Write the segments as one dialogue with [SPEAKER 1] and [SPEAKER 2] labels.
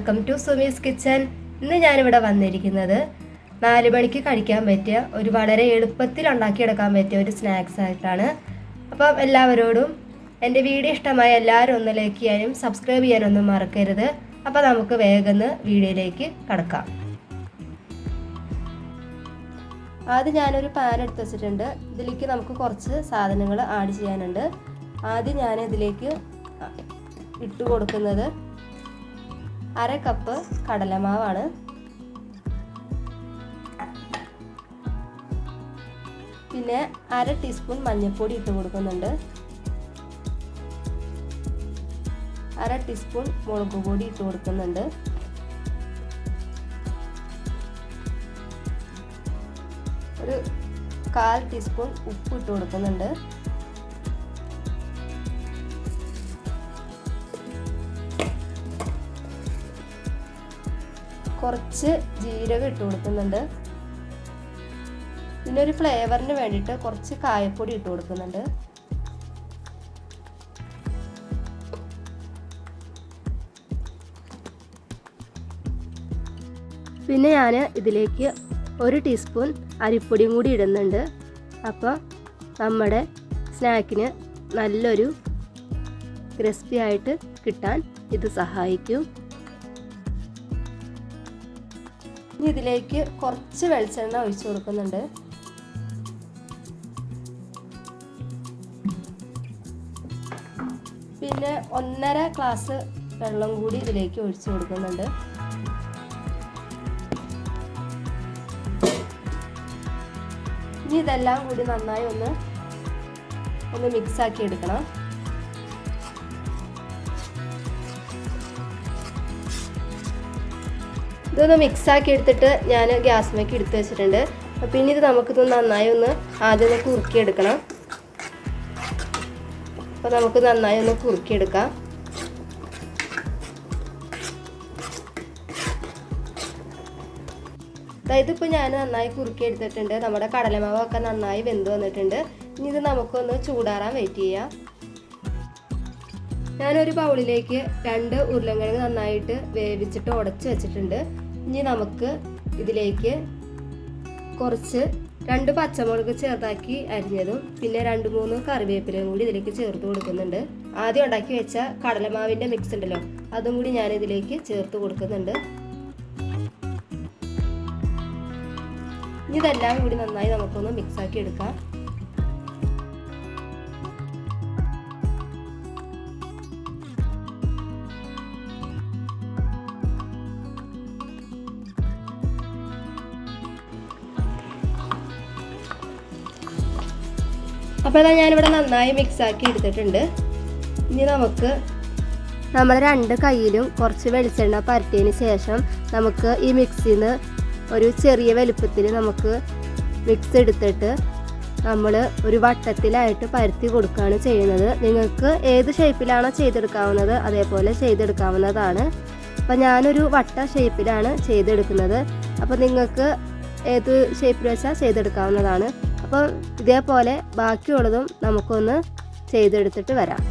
[SPEAKER 1] Welcome to Sumi's kitchen. ഇന്ന് ഞാനിവിടെ വന്നിരിക്കുന്നത് നാല് മണിക്ക് കഴിക്കാൻ പറ്റിയ ഒരു വളരെ എളുപ്പത്തിൽ ഉണ്ടാക്കിയെടുക്കാൻ പറ്റിയ ഒരു സ്നാക്സ് ആയിട്ടാണ്. അപ്പം എല്ലാവരോടും എന്റെ വീഡിയോ ഇഷ്ടമായ എല്ലാവരും ഒന്ന് ലൈക്ക് ചെയ്യാനും സബ്സ്ക്രൈബ് ചെയ്യാനൊന്നും മറക്കരുത്. അപ്പോൾ നമുക്ക് വേഗം വീഡിയോയിലേക്ക് കടക്കാം. ആദ്യം ഞാനൊരു പാൻ എടുത്ത് വെച്ചിട്ടുണ്ട്. ഇതിലേക്ക് നമുക്ക് കുറച്ച് സാധനങ്ങൾ ആഡ് ചെയ്യാനുണ്ട്. ആദ്യം ഞാൻ ഇതിലേക്ക് ഇട്ട് കൊടുക്കുന്നത് അര കപ്പ് കടലമാവാണ്. പിന്നെ അര ടീസ്പൂൺ മഞ്ഞൾപ്പൊടി ഇട്ട് കൊടുക്കുന്നുണ്ട്. അര ടീസ്പൂൺ മുളക് പൊടി ഇട്ട് കൊടുക്കുന്നുണ്ട്. ഒരു കാൽ ടീസ്പൂൺ ഉപ്പ് ഇട്ട് കൊടുക്കുന്നുണ്ട്. കുറച്ച് ജീരകം ഇട്ട് കൊടുക്കുന്നുണ്ട്. പിന്നെ ഒരു ഫ്ലേവറിന് വേണ്ടിയിട്ട് കുറച്ച് കായപ്പൊടി ഇട്ട് കൊടുക്കുന്നുണ്ട്. പിന്നെ ഞാൻ ഇതിലേക്ക് ഒരു ടീസ്പൂൺ അരിപ്പൊടിയും കൂടി ഇടുന്നുണ്ട്. അപ്പോൾ നമ്മുടെ സ്നാക്കിന് നല്ലൊരു ക്രിസ്പി ആയിട്ട് കിട്ടാൻ ഇത് സഹായിക്കും. ഇനി ഇതിലേക്ക് കുറച്ച് വെളിച്ചെണ്ണ ഒഴിച്ചു കൊടുക്കുന്നുണ്ട്. പിന്നെ ഒന്നര ഗ്ലാസ് വെള്ളം കൂടി ഇതിലേക്ക് ഒഴിച്ചു കൊടുക്കുന്നുണ്ട്. ഇനി ഇതെല്ലാം കൂടി നന്നായി ഒന്ന് ഒന്ന് മിക്സ് ആക്കി എടുക്കണം. ഇതൊന്ന് മിക്സ് ആക്കി എടുത്തിട്ട് ഞാൻ ഗ്യാസ്മേക്ക് എടുത്ത് വെച്ചിട്ടുണ്ട്. പിന്നെ ഇത് നമുക്കിത് നന്നായി ഒന്ന് ആദ്യം ഒന്ന് കുറുക്കിയെടുക്കണം. അപ്പോൾ നമുക്ക് നന്നായി ഒന്ന് കുറുക്കിയെടുക്കാം. അതായത് ഇപ്പോൾ ഞാൻ നന്നായി കുറുക്കി എടുത്തിട്ടുണ്ട് നമ്മുടെ കടലമാവൊക്കെ നന്നായി വെന്ത് വന്നിട്ടുണ്ട്. ഇനി ഇത് നമുക്കൊന്ന് ചൂടാറാൻ വെയിറ്റ് ചെയ്യാം. ഞാനൊരു ബൗളിലേക്ക് രണ്ട് ഉരുളൻകിഴങ്ങ് നന്നായിട്ട് വേവിച്ചിട്ട് ഉടച്ച് വെച്ചിട്ടുണ്ട്. ഇനി നമുക്ക് ഇതിലേക്ക് കുറച്ച് രണ്ട് പച്ചമുളക് ചേർത്താക്കി അരിഞ്ഞതും പിന്നെ രണ്ട് മൂന്ന് കറിവേപ്പിലയും കൂടി ഇതിലേക്ക് ചേർത്ത് കൊടുക്കുന്നുണ്ട്. ആദ്യം ഉണ്ടാക്കി വെച്ച കടലമാവിന്റെ മിക്സ് ഉണ്ടല്ലോ അതും കൂടി ഞാൻ ഇതിലേക്ക് ചേർത്ത് കൊടുക്കുന്നുണ്ട്. ഇതെല്ലാം കൂടി നന്നായി നമുക്കൊന്ന് മിക്സ് ആക്കി എടുക്കാം. അപ്പോൾ ഇതാ ഞാനിവിടെ നന്നായി മിക്സ് ആക്കി എടുത്തിട്ടുണ്ട്. ഇനി നമുക്ക് നമ്മൾ രണ്ട് കയ്യിലും കുറച്ച് വെളിച്ചെണ്ണ പരട്ടിയതിന് ശേഷം നമുക്ക് ഈ മിക്സിയിൽ നിന്ന് ഒരു ചെറിയ വലുപ്പത്തിൽ നമുക്ക് മിക്സ് എടുത്തിട്ട് നമ്മൾ ഒരു വട്ടത്തിലായിട്ട് പരത്തി കൊടുക്കുകയാണ് ചെയ്യുന്നത്. നിങ്ങൾക്ക് ഏത് ഷേപ്പിലാണോ ചെയ്തെടുക്കാവുന്നത് അതേപോലെ ചെയ്തെടുക്കാവുന്നതാണ്. അപ്പോൾ ഞാനൊരു വട്ട ഷേപ്പിലാണ് ചെയ്തെടുക്കുന്നത്. അപ്പോൾ നിങ്ങൾക്ക് ഏത് ഷേപ്പിൽ വെച്ചാൽ ചെയ്തെടുക്കാവുന്നതാണ്. അപ്പോൾ ഇതേപോലെ ബാക്കിയുള്ളതും നമുക്കൊന്ന് ചെയ്തെടുത്തിട്ട് വരാം.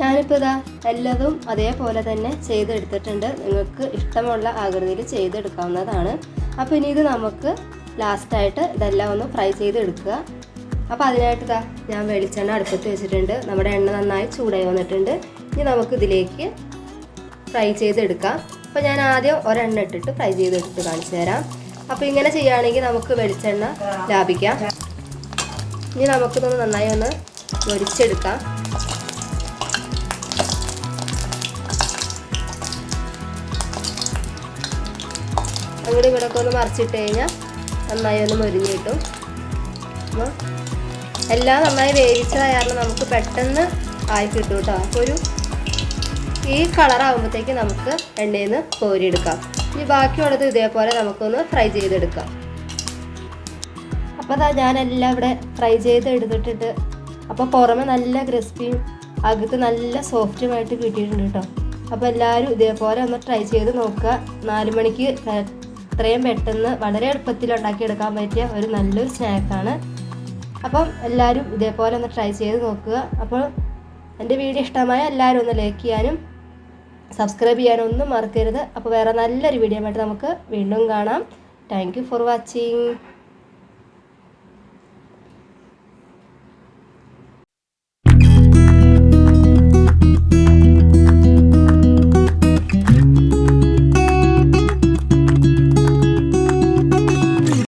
[SPEAKER 1] ഞാനിപ്പോൾ ഇതാ എല്ലാതും അതേപോലെ തന്നെ ചെയ്തെടുത്തിട്ടുണ്ട്. നിങ്ങൾക്ക് ഇഷ്ടമുള്ള ആകൃതിയിൽ ചെയ്തെടുക്കാവുന്നതാണ്. അപ്പോൾ ഇനി ഇത് നമുക്ക് ലാസ്റ്റായിട്ട് ഇതെല്ലാം ഒന്ന് ഫ്രൈ ചെയ്തെടുക്കുക. അപ്പോൾ അതിനായിട്ട് ഇതാ ഞാൻ വെളിച്ചെണ്ണ അടുപ്പത്ത് വെച്ചിട്ടുണ്ട്. നമ്മുടെ എണ്ണ നന്നായി ചൂടായി വന്നിട്ടുണ്ട്. ഇനി നമുക്ക് ഇതിലേക്ക് ഫ്രൈ ചെയ്തെടുക്കാം. അപ്പോൾ ഞാൻ ആദ്യം ഒരെണ്ണ ഇട്ടിട്ട് ഫ്രൈ ചെയ്തെടുത്ത് കാണിച്ചു തരാം. അപ്പോൾ ഇങ്ങനെ ചെയ്യുകയാണെങ്കിൽ നമുക്ക് വെളിച്ചെണ്ണ ലാഭിക്കാം. ഇനി നമുക്കിതൊന്ന് നന്നായി ഒന്ന് പൊരിച്ചെടുക്കാം. അങ്ങോട്ടും ഇങ്ങോട്ടൊക്കെ ഒന്ന് മറിച്ചിട്ട് കഴിഞ്ഞാൽ നന്നായി ഒന്ന് മൊരിഞ്ഞ് കിട്ടും. അപ്പോൾ എല്ലാം നന്നായി വേവിച്ചതായ കാരണം നമുക്ക് പെട്ടെന്ന് ആയി കിട്ടും കേട്ടോ. അപ്പോൾ ഒരു ഈ കളർ കളറാകുമ്പോഴത്തേക്ക് നമുക്ക് എണ്ണയിൽ നിന്ന് കോരിയെടുക്കാം. ഇനി ബാക്കിയുള്ളത് ഇതേപോലെ നമുക്കൊന്ന് ഫ്രൈ ചെയ്തെടുക്കാം. അപ്പോൾ ഞാനെല്ലാം ഇവിടെ ഫ്രൈ ചെയ്ത് എടുത്തിട്ടിട്ട് അപ്പോൾ പുറമെ നല്ല ക്രിസ്പിയും അകത്ത് നല്ല സോഫ്റ്റുമായിട്ട് കിട്ടിയിട്ടുണ്ട് കേട്ടോ അപ്പോൾ എല്ലാവരും ഇതേപോലെ ഒന്ന് ട്രൈ ചെയ്ത് നോക്കുക. നാല് മണിക്ക് എത്രയും പെട്ടെന്ന് വളരെ എളുപ്പത്തിൽ ഉണ്ടാക്കിയെടുക്കാൻ പറ്റിയ ഒരു നല്ലൊരു സ്നാക്കാണ്. അപ്പം എല്ലാവരും ഇതേപോലെ ഒന്ന് ട്രൈ ചെയ്ത് നോക്കുക. അപ്പോൾ എന്റെ വീഡിയോ ഇഷ്ടമായ എല്ലാവരും ഒന്ന് ലൈക്ക് ചെയ്യാനും സബ്സ്ക്രൈബ് ചെയ്യാനൊന്നും മറക്കരുത്. അപ്പോൾ വേറെ നല്ലൊരു വീഡിയോ ആയിട്ട് നമുക്ക് വീണ്ടും കാണാം. Thank for watching